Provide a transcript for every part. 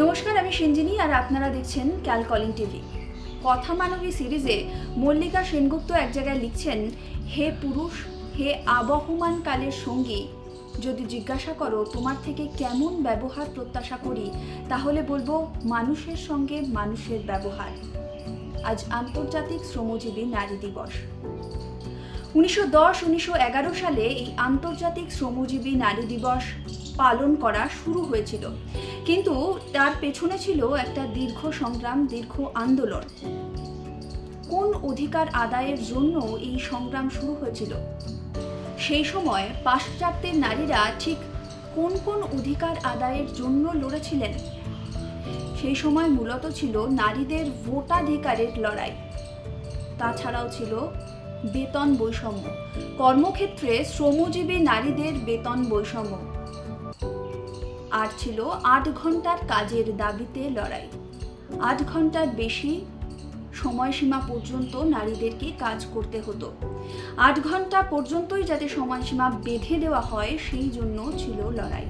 নমস্কার, আমি সঞ্জিনী আর আপনারা দেখছেন ক্যাল কলিং টিভি। কথা মানবী সিরিজে মল্লিকা সেনগুপ্ত এক জায়গায় লিখছেন, হে পুরুষ, হে আবহমান কালের সঙ্গী, যদি জিজ্ঞাসা করো তোমার থেকে কেমন ব্যবহার প্রত্যাশা করি, তাহলে বলব মানুষের সঙ্গে মানুষের ব্যবহার। আজ আন্তর্জাতিক শ্রমজীবী নারী দিবস। উনিশশো দশ, উনিশশো এগারো সালে এই আন্তর্জাতিক শ্রমজীবী নারী দিবস পালন করা শুরু হয়েছিল। কিন্তু তার পেছনে ছিল একটা দীর্ঘ সংগ্রাম, দীর্ঘ আন্দোলন। কোন অধিকার আদায়ের জন্য এই সংগ্রাম শুরু হয়েছিল? সেই সময় পাশ্চাত্যের নারীরা ঠিক কোন কোন অধিকার আদায়ের জন্য লড়েছিলেন? সেই সময় মূলত ছিল নারীদের ভোটাধিকারের লড়াই। তাছাড়াও ছিল বেতন বৈষম্য। কর্মক্ষেত্রে শ্রমজীবী নারীদের বেতন বৈষম্য। আর ছিল আট ঘণ্টার কাজের দাবিতে লড়াই। আট ঘণ্টার বেশি সময়সীমা পর্যন্ত নারীদেরকে কাজ করতে হতো। আট ঘণ্টা পর্যন্তই যাতে সময়সীমা বেঁধে দেওয়া হয়, সেই জন্য ছিল লড়াই।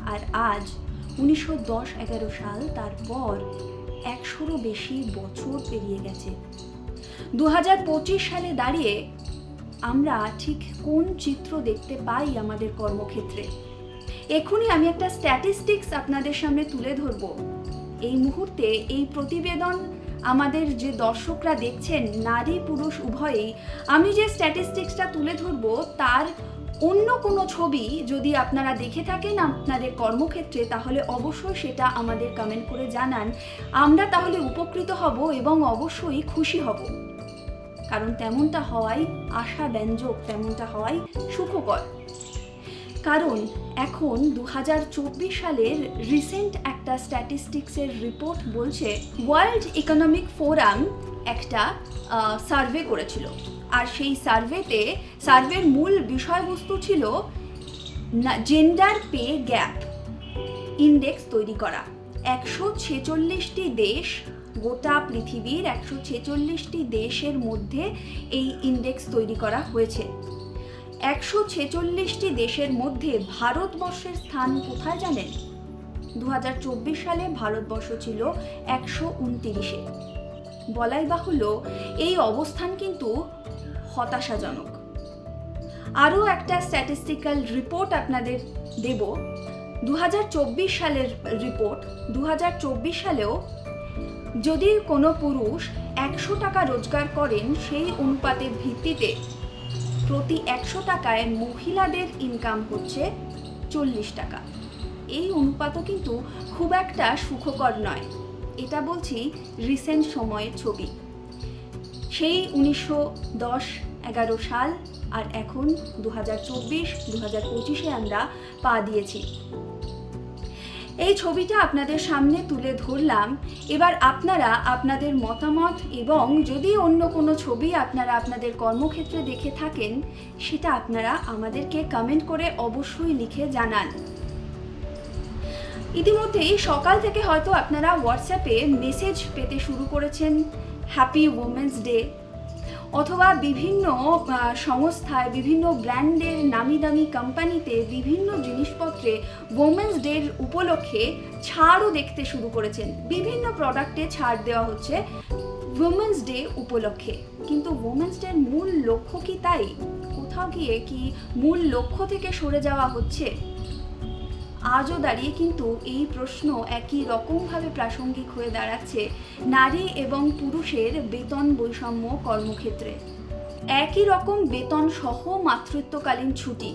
আর আজ, উনিশশো দশ এগারো সাল, তারপর একশোরও বেশি বছর পেরিয়ে গেছে। দু হাজার পঁচিশ সালে দাঁড়িয়ে আমরা ঠিক কোন চিত্র দেখতে পাই আমাদের কর্মক্ষেত্রে? এখনই আমি একটা স্ট্যাটিস্টিক্স আপনাদের সামনে তুলে ধরব। এই মুহূর্তে এই প্রতিবেদন আমাদের যে দর্শকরা দেখছেন, নারী পুরুষ উভয়েই, আমি যে স্ট্যাটিস্টিক্সটা তুলে ধরব, তার অন্য কোনো ছবি যদি আপনারা দেখে থাকেন আপনাদের কর্মক্ষেত্রে, তাহলে অবশ্যই সেটা আমাদের কমেন্ট করে জানান। আমরা তাহলে উপকৃত হব এবং অবশ্যই খুশি হব। কারণ তেমনটা হওয়াই আশা ব্যঞ্জক, তেমনটা হওয়াই সুখকর। কারণ এখন দু হাজার চব্বিশ সালের রিসেন্ট একটা স্ট্যাটিস্টিক্সের রিপোর্ট বলছে ওয়ার্ল্ড ইকোনমিক ফোরাম একটা সার্ভে করেছিল। আর সেই সার্ভেতে সার্ভের মূল বিষয়বস্তু ছিল জেন্ডার পে গ্যাপ ইন্ডেক্স তৈরি করা। একশো ছেচল্লিশটি দেশ গোটা পৃথিবীর একশো ছেচল্লিশটি দেশের মধ্যে এই ইন্ডেক্স তৈরি করা হয়েছে। একশো ছেচল্লিশটি দেশের মধ্যে ভারতবর্ষের স্থান কোথায় জানেন? দু হাজার চব্বিশ সালে ভারতবর্ষ ছিল একশো উনতিরিশে। বলাই বাহুল্য এই অবস্থান কিন্তু হতাশাজনক। আরও একটা স্ট্যাটিস্টিক্যাল রিপোর্ট আপনাদের দেব। দু হাজার চব্বিশ সালের রিপোর্ট দু হাজার চব্বিশ সালেও যদি কোনো পুরুষ একশো টাকা রোজগার করেন সেই অনুপাতের ভিত্তিতে প্রতি একশো টাকায় মহিলাদের ইনকাম হচ্ছে চল্লিশ টাকা। এই অনুপাতও কিন্তু খুব একটা সুখকর নয়। এটা বলছি রিসেন্ট সময়ের ছবি। সেই উনিশশো দশ এগারো সাল আর এখন দু হাজার চব্বিশ দু হাজার পঁচিশে আমরা পা দিয়েছি। এই ছবিটা আপনাদের সামনে তুলে ধরলাম। এবার আপনারা আপনাদের মতামত এবং যদি অন্য কোনো ছবি আপনারা আপনাদের কর্মক্ষেত্রে দেখে থাকেন, সেটা আপনারা আমাদেরকে কমেন্ট করে অবশ্যই লিখে জানান। ইতিমধ্যেই সকাল থেকে হয়তো আপনারা হোয়াটসঅ্যাপে মেসেজ পেতে শুরু করেছেন হ্যাপি উমেন্স ডে অথবা বিভিন্ন সংস্থায়, বিভিন্ন ব্র্যান্ডের নামি দামি কোম্পানিতে বিভিন্ন জিনিসপত্রে ওমেন্স ডের উপলক্ষে ছাড়ও দেখতে শুরু করেছেন। বিভিন্ন প্রোডাক্টে ছাড় দেওয়া হচ্ছে ওমেন্স ডে উপলক্ষে। কিন্তু ওমেন্স ডের মূল লক্ষ্য কি তাই? কোথাও গিয়ে কি মূল লক্ষ্য থেকে সরে যাওয়া হচ্ছে? আজও দাঁড়িয়ে কিন্তু এই প্রশ্ন একই রকমভাবে প্রাসঙ্গিক হয়ে দাঁড়াচ্ছে নারী এবং পুরুষের বেতন বৈষম্য কর্মক্ষেত্রে। একই রকম বেতন সহ মাতৃত্বকালীন ছুটি।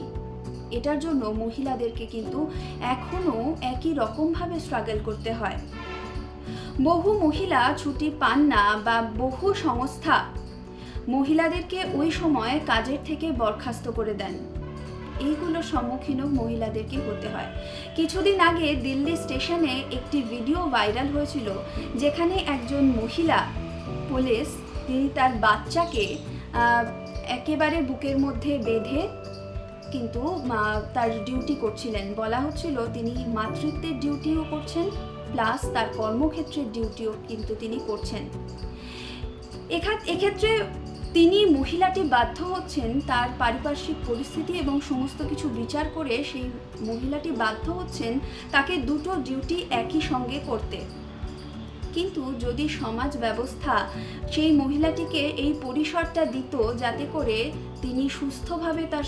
এটার জন্য মহিলাদেরকে কিন্তু এখনও একই রকমভাবে স্ট্রাগল করতে হয়। বহু মহিলা ছুটি পান না বা বহু সংস্থা মহিলাদেরকে ওই সময় কাজের থেকে বরখাস্ত করে দেন। এইগুলোর সম্মুখীনও মহিলাদেরকে হতে হয়। কিছুদিন আগে দিল্লি স্টেশনে একটি ভিডিও ভাইরাল হয়েছিল, যেখানে একজন মহিলা পুলিশ, তিনি তার বাচ্চাকে একেবারে বুকের মধ্যে বেঁধে কিন্তু তার ডিউটি করছিলেন। বলা হচ্ছিল তিনি মাতৃত্বের ডিউটিও করছেন, প্লাস তার কর্মক্ষেত্রের ডিউটিও কিন্তু তিনি করছেন। এক্ষেত্রে তিনি মহিলাটি বাধ্য হচ্ছেন তার পারিপার্শ্বিক পরিস্থিতি এবং সমস্ত কিছু বিচার করে সেই মহিলাটি বাধ্য হচ্ছেন তাকে দুটো ডিউটি একই সঙ্গে করতে। কিন্তু যদি সমাজ ব্যবস্থা সেই মহিলাটিকে এই পরিসরটা দিত যাতে করে তিনি সুস্থভাবে তার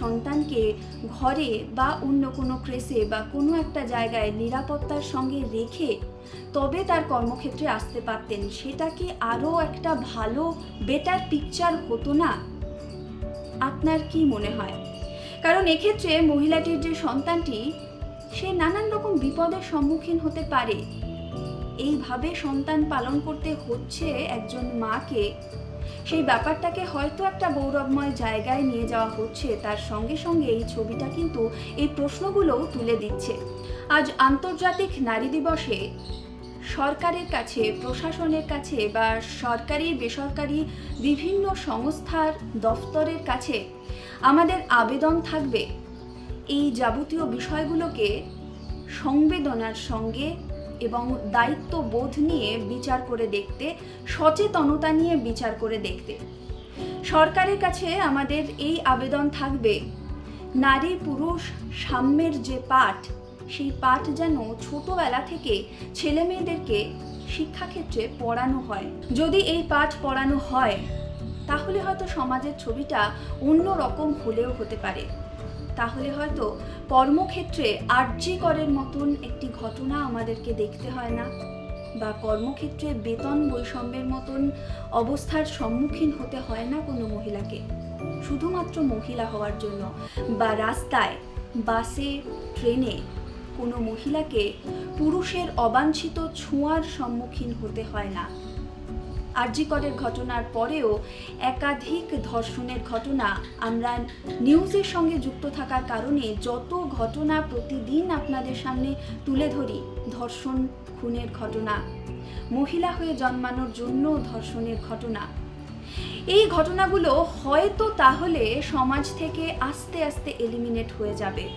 সন্তানকে ঘরে বা অন্য কোনো ক্রেসে বা কোনো একটা জায়গায় নিরাপত্তার সঙ্গে রেখে তবে তার কর্মক্ষেত্রে আসতে পারতেন। সেটা কি আরও একটা ভালো বেটার পিকচার হতো না? আপনার কি মনে হয়? কারণ এক্ষেত্রে মহিলাটির যে সন্তানটি, সে নানান রকম বিপদের সম্মুখীন হতে পারে। এইভাবে সন্তান পালন করতে হচ্ছে একজন মাকে। সেই ব্যাপারটাকে হয়তো একটা গৌরবময় জায়গায় নিয়ে যাওয়া হচ্ছে, তার সঙ্গে সঙ্গে এই ছবিটা কিন্তু এই প্রশ্নগুলোও তুলে দিচ্ছে। আজ আন্তর্জাতিক নারী দিবসে সরকারের কাছে, প্রশাসনের কাছে বা সরকারি, বেসরকারি বিভিন্ন সংস্থার দফতরের কাছে আমাদের আবেদন থাকবে। এই যাবতীয় বিষয়গুলোকে সংবেদনার সঙ্গে এবং দায়িত্ববোধ নিয়ে বিচার করে দেখতে, সচেতনতা নিয়ে বিচার করে দেখতে। সরকারের কাছে আমাদের এই আবেদন থাকবে, নারী পুরুষ সাম্যের যে পাঠ, সেই পাঠ যেন ছোটবেলা থেকে ছেলে মেয়েদেরকে শিক্ষাক্ষেত্রে পড়ানো হয়। যদি এই পাঠ পড়ানো হয়, তাহলে হয়তো সমাজের ছবিটা অন্য রকম হলেও হতে পারে। তাহলে হয়তো কর্মক্ষেত্রে আর্জি করের মতন একটি ঘটনা আমাদেরকে দেখতে হয় না? বা কর্মক্ষেত্রে বেতন বৈষম্যের মতন অবস্থার সম্মুখীন হতে হয় না কোনো মহিলাকে? শুধুমাত্র মহিলা হওয়ার জন্য বা রাস্তায়, বাসে, ট্রেনে কোনো মহিলাকে পুরুষের অবাঞ্ছিত ছোঁয়ার সম্মুখীন হতে হয় না। আরজিকরের ঘটনার পরেও একাধিক ধর্ষণের ঘটনা আমরা নিউজের সঙ্গে যুক্ত থাকার কারণে যত ঘটনা প্রতিদিন আপনাদের সামনে তুলে ধরি, ধর্ষণ, খুনের ঘটনা, মহিলা হয়ে জন্মানোর জন্য ধর্ষণের ঘটনা। এই ঘটনাগুলো হয়তো তাহলে সমাজ থেকে আস্তে আস্তে এলিমিনেট হয়ে যাবে।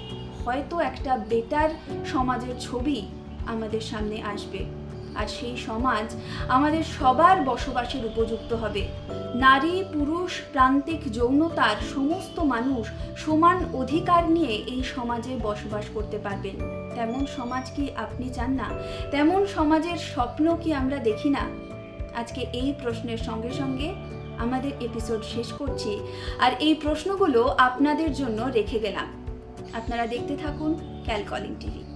হয়তো একটা বেটার সমাজের ছবি আমাদের সামনে আসবে। আর সেই সমাজ আমাদের সবার বসবাসের উপযুক্ত হবে। নারী, পুরুষ, প্রান্তিক, যৌনতার সমস্ত মানুষ সমান অধিকার নিয়ে এই সমাজে বসবাস করতে পারবেন। তেমন সমাজ কি আপনি চান না? তেমন সমাজের স্বপ্ন কি আমরা দেখি না? আজকে এই প্রশ্নের সঙ্গে সঙ্গে আমাদের এপিসোড শেষ করছি। আর এই প্রশ্নগুলো আপনাদের জন্য রেখে গেলাম। আপনারা দেখতে থাকুন ক্যালকলিং টিভি